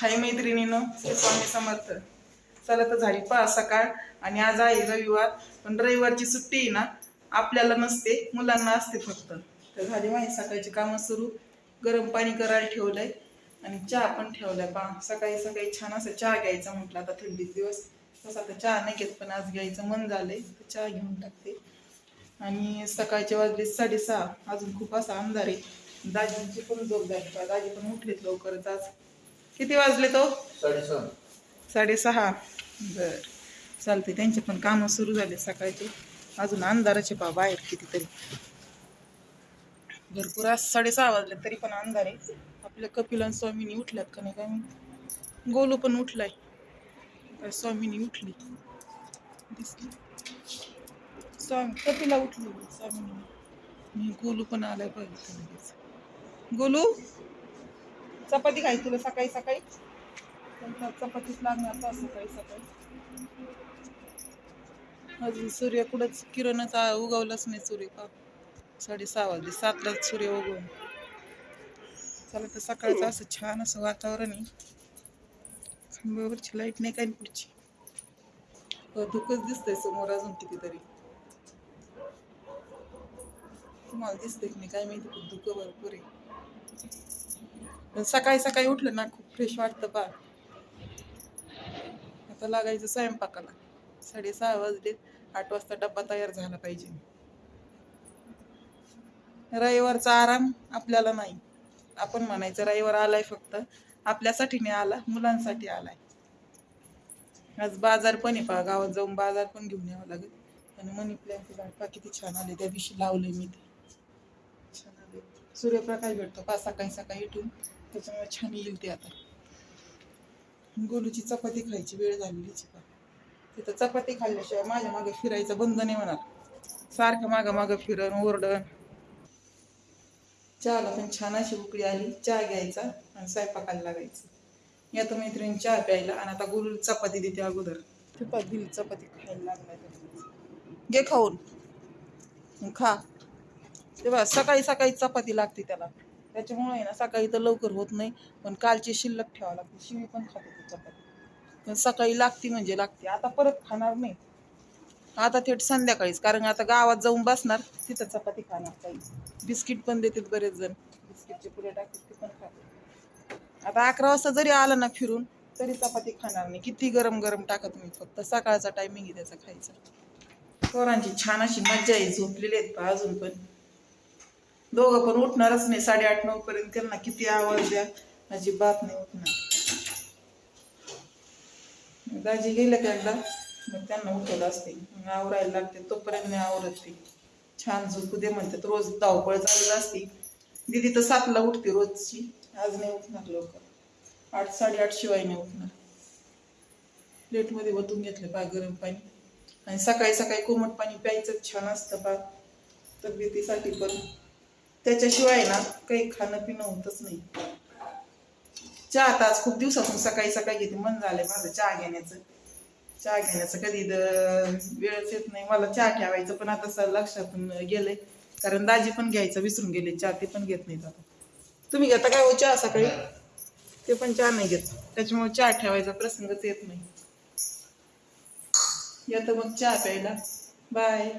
हाय मैत्रिणीनं श्री स्वामी समर्थ. चला तर झाली पहा सकाळ आणि आज आहे रविवार पण रविवारची सुट्टी आहे ना आपल्याला नसते मुलांना असते फक्त. तर झाली माहिती सकाळची कामं सुरू. गरम पाणी करायला ठेवलंय आणि चहा पण ठेवलाय. पहा सकाळी सकाळी छान असं चहा घ्यायचा म्हटलं आता थंडीत दिवस. तसं आता चहा नाही घेत पण आज घ्यायचं मन झालंय तर चहा घेऊन टाकते. आणि सकाळचे वाजले साडेसहा. अजून खूप असा अंधार आहे. दाजींची पण झोप झाली. पहा दाजी पण उठलेत लवकरच आज. किती वाजले तो? साडेसहा. बर. चालते त्यांचे पण कामं सुरू झाले सकाळचे. अजून अंधाराचे पा बाहेर कितीतरी. भरपूर आज साडेसहा वाजले तरी पण अंधार आहे. आपल्या कपिल आणि स्वामीनी उठल्यात का नाही काय. गोलू पण उठलाय. स्वामीनी उठली. दिसली. स्वामी कपिला उठली. स्वामीनी. गोलू पण आलाय बघितलं गोलू? चपाती खाय तुला सकाळी सकाळी? चपातीच लागणार का सकाळी सकाळी. अजून सूर्य कुठंच किरणच उगवलंच नाही सूर्य का साडेसहा वाजले. सातलाच सूर्य उगवून. चला तर सकाळचं असं छान असं वातावरण आहे. खांबावरची लाइट नाही काय पुढची. धुकच धुकंच दिसतंय समोर अजून कितीतरी. तुम्हाला दिसतंय की नाही काय माहिती धुकं भरपूर आहे. पण सकाळी सकाळी उठलं ना खूप फ्रेश वाटतं पा आता लागायचं स्वयंपाकाला. साडेसहा वाजले आठ वाजता डब्बा तयार झाला पाहिजे. रविवारचा आराम आपल्याला नाही. आपण म्हणायचं रविवार आलाय फक्त. आपल्यासाठी नाही आला मुलांसाठी आलाय. आज बाजार पण आहे पहा गावात जाऊन बाजार पण घेऊन यावं लागेल. आणि मनी प्लॅनचे झाड पहा किती छान आले त्या दिवशी लावले मी ते. छान आले सूर्यप्रकाश भेटतो पाच सकाळी सकाळी उठून त्याच्यामुळे छान येईल ते आता. गोलूची चपाती खायची वेळ झालेली पहा तिथं चपाती खाल्ल्याशिवाय माझ्या मागे फिरायचं बंद नाही होणार. सारखं मागं मागं फिरण ओरडण. चहाला पण छान अशी उकळी आली चहा घ्यायचा आणि स्वयंपाकाला लागायचं. या तर मैत्रिणी चहा प्यायला आणि आता गुरु चपाती देते अगोदर. तुपात दिली चपाती खायला लागलाय घे खाऊन. खा. तेव्हा सकाळी सकाळी चपाती लागते त्याला. त्याच्यामुळे आहे ना सकाळी तर लवकर होत नाही पण कालची शिल्लक ठेवावं लागते. शिवी पण खाते ती चपाती. पण सकाळी लागती म्हणजे लागते. आता परत खाणार नाही. आता थेट संध्याकाळीच कारण आता गावात जाऊन बसणार तिथं चपाती खाणार काही बिस्किट पण देतात बरेच जण. बिस्किटचे पुढे टाकतात ते पण खाते आता अकरा वाजता जरी आला ना फिरून तरी चपाती खाणार नाही. किती गरम गरम टाका तुम्ही फक्त. सकाळचा टायमिंग आहे त्याचा खायचा. पोरांची छान अशी मज्जा आहे. झोपलेली आहेत अजून पण. दोघं पण उठणारच नाही. साडेआठ नऊ पर्यंत त्यांना किती आवाज द्या. अजिबात नाही उठणार. दाजी गेले का एकदा? मग त्यांना उठवलं असते. मग आवरायला लागते. तोपर्यंत नाही आवरत ते. छान झोपू दे म्हणतात रोज धावपळ चालू असते. दिदी तर सातला उठते रोजची. आज नाही उठणार लवकर. आठ साडेआठ शिवाय नाही उठणार. प्लेटमध्ये वतून घेतलं पा गरम पाणी. आणि सकाळी सकाळी कोमट पाणी प्यायचं. छान असतं पा तब्येतीसाठी पण. त्याच्याशिवाय ना काही खाणं पिणं होतच नाही. चहा आता आज खूप दिवसातून सकाळी सकाळी घेते मन झालंय माझं चहा घेण्याचं. चहा घेण्याचं कधी वेळच येत नाही. मला चहा ठेवायचं पण आता सर लक्षातून गेलंय. कारण दाजी पण घ्यायचं विसरून गेले. चहा ते पण घेत नाहीत आता. तुम्ही घेता काय हो चहा सकाळी? ते पण चहा नाही घेत. त्याच्यामुळे चहा ठेवायचा प्रसंगच येत नाही. येतं मग चहा प्यायला. बाय.